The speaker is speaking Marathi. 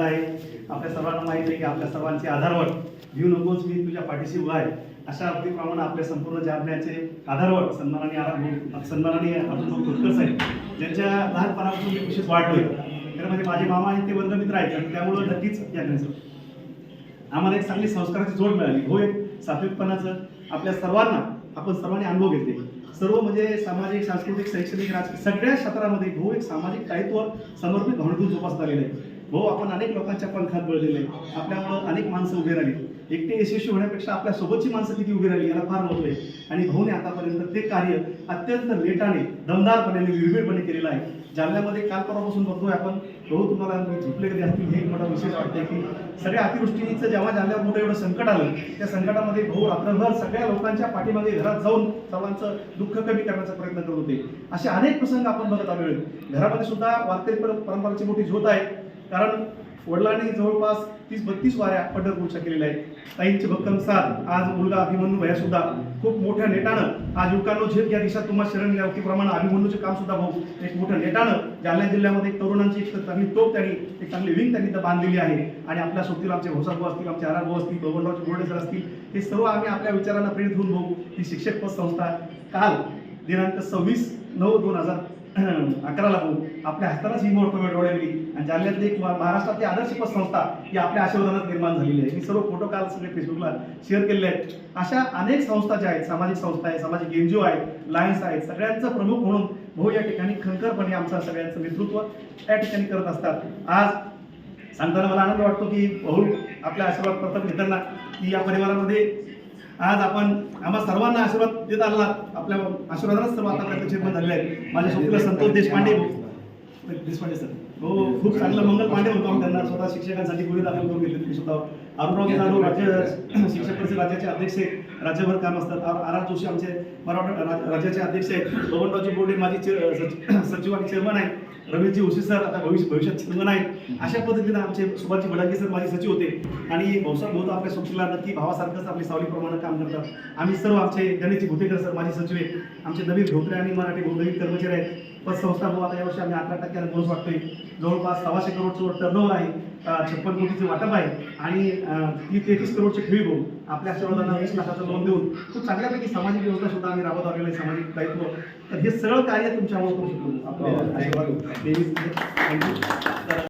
आहे. आपल्या सर्वांना माहिती आहे की आपल्या सर्वांचे आधारवट घेऊ नकोस मी तुझ्या पाठीशी उभा आहे. अशा अगदीप्रमाणे आपल्या संपूर्ण जालन्याचे आधारवट सन्मानाने सन्मानाने अर्जुन भाऊ खोतकर साहेब ज्यांच्या लहानपणापासून मी खुशीत वाढलोय. तर म्हणजे माझे मामा आहेत ते बंधमित्र आहेत आणि त्यामुळं नक्कीच या आम्हाला एक चांगली संस्काराची जोड मिळाली. हो एक सात्विकपणाचं आपल्या सर्वांना आपण सर्वांनी अनुभव घेतले. सर्व म्हणजे सामाजिक सांस्कृतिक शैक्षणिक राजकीय सगळ्या क्षेत्रामध्ये हो एक सामाजिक दायित्व समर्पित भावनेतून जोपासता गेलं आहे. भाऊ आपण अनेक लोकांच्या पंखात बळलेले आहे. आपल्यामुळं अनेक माणसं उभी राहिली. एकटे यशस्वी होण्यापेक्षा आपल्या सोबतची माणसं किती उभी राहिली याला फार महत्त्व आहे. आणि भाऊने आतापर्यंत ते कार्य अत्यंत लेटाने दमदारपणे निर्भीडपणे केलेलं आहे. जालन्यामध्ये काल परवापासून बघतोय आपण भाऊ तुम्हाला झोपले कधी असतील हे एक मोठा विशेष वाटतंय की सगळ्या अतिवृष्टीचं जेव्हा जालन्यावर मोठं एवढं संकट आलं त्या संकटामध्ये भाऊ रात्रभर सगळ्या लोकांच्या पाठीमागे घरात जाऊन सर्वांचं दुःख कमी करण्याचा प्रयत्न करत होते. असे अनेक प्रसंग आपण बघत आलो घरामध्ये सुद्धा वारकरी परंपराची मोठी झोत आहे. कारण वडिलांनी जवळपास तीस बत्तीस वाऱ्या पंढरपूरच्या केलेल्या आहेत. ताईंचे भक्कम साथ. आज मुलगा अभिमन्यू भया सुद्धा खूप मोठ्या नेटानं आज युवकांनो झेप या दिशा तुम्हाला शरण प्रमाणे अभिमन्यूचे काम सुद्धा भाऊ एक मोठं नेटानं जालना जिल्ह्यामध्ये एक तरुणांची एक चांगली तोप त्यांनी एक चांगली विंग त्यांनी तर बांधलेली आहे. आणि आपल्या सोबतील आमचे भोसाभाऊ असतील आमचे आरा असतील बबनरावचे बोर्डे सर असतील हे सर्व आम्ही आपल्या विचारांना प्रेरित होऊन भाऊ ही शिक्षक पद संस्था काल दिनांक सव्वीस नऊ दोन हजार अकराला होऊ आपल्या हस्तालाच ही मोठ डोळवली आणि जालन्यातली एक महाराष्ट्रातली आदर्श संस्था ही आपल्या आशीर्वादानच निर्माण झालेली आहे. मी सर्व फोटो काल सगळे फेसबुकला शेअर केलेले आहेत. अशा अनेक संस्था ज्या आहेत सामाजिक संस्था आहेत सामाजिक एन जी ओ आहेत लायन्स आहेत सगळ्यांचं प्रमुख म्हणून भाऊ या ठिकाणी खंकरपणे आमचं सगळ्यांचं नेतृत्व या ठिकाणी करत असतात. आज सांगताना मला आनंद वाटतो की भाऊ आपल्या आशीर्वाद प्रथम घेताना की या परिवारामध्ये आज आपण आम्हा सर्वांना आशीर्वाद देत आला आपल्या आशीर्वादानेच सर्व आतापर्यंत निर्माण झालेले आहेत. माझ्या सोबतीला संतोष देशपांडे. देशपांडे सर. हो खूप चांगलं मंगल पांडे होतो त्यांना. स्वतः शिक्षकांसाठी गुढी दाखल करून घेतले स्वतः. अरुणराव जाधव राज्य शिक्षक परिषद राज्याचे अध्यक्ष आहेत. राज्यभर काम असतात. आर आर जोशी आमचे मराठा राज्याचे अध्यक्ष आहेत. बबनरावजी बोर्डे माझी सचिव आणि चेअरमन आहेत. रमेशजी उशी सर आता भविष्य भविष्यात छंद आहेत. अशा पद्धतीने आमचे सुभाषजी बडाके सर माझे सचिव होते. आणि भाऊसाहेब भाऊ आपल्या संस्थेला नक्की भावासारखंच आपली सावलीप्रमाणे काम करतात. आम्ही सर्व आमचे गणेशजी भुतेकर सर माझे सचिव आहेत. आमचे नवीन धोत्रे आणि मराठी गोंधळी कर्मचारी आहेत. पतसंस्था भाऊ आता यावर्षी आम्ही अकरा टक्क्याला बोनस वाटतोय. जवळपास सव्वाशे करोडचं टर्नओव्हर आहे. छप्पन कोटीचे वाटप आहे. आणि ती तेहतीस करोडचे ठेवी भाऊ आपल्या आशीर्वादांना वीस लाखाचं लोन देऊन खूप चांगल्यापैकी सामाजिक योजना सुद्धा आम्ही राबवत आलेलं आहे सामाजिक दायित्व. तर हे सगळं कार्य तुमच्यामुळे करू शकतो. आपल्या आशीर्वाद. देवी थँक्यू.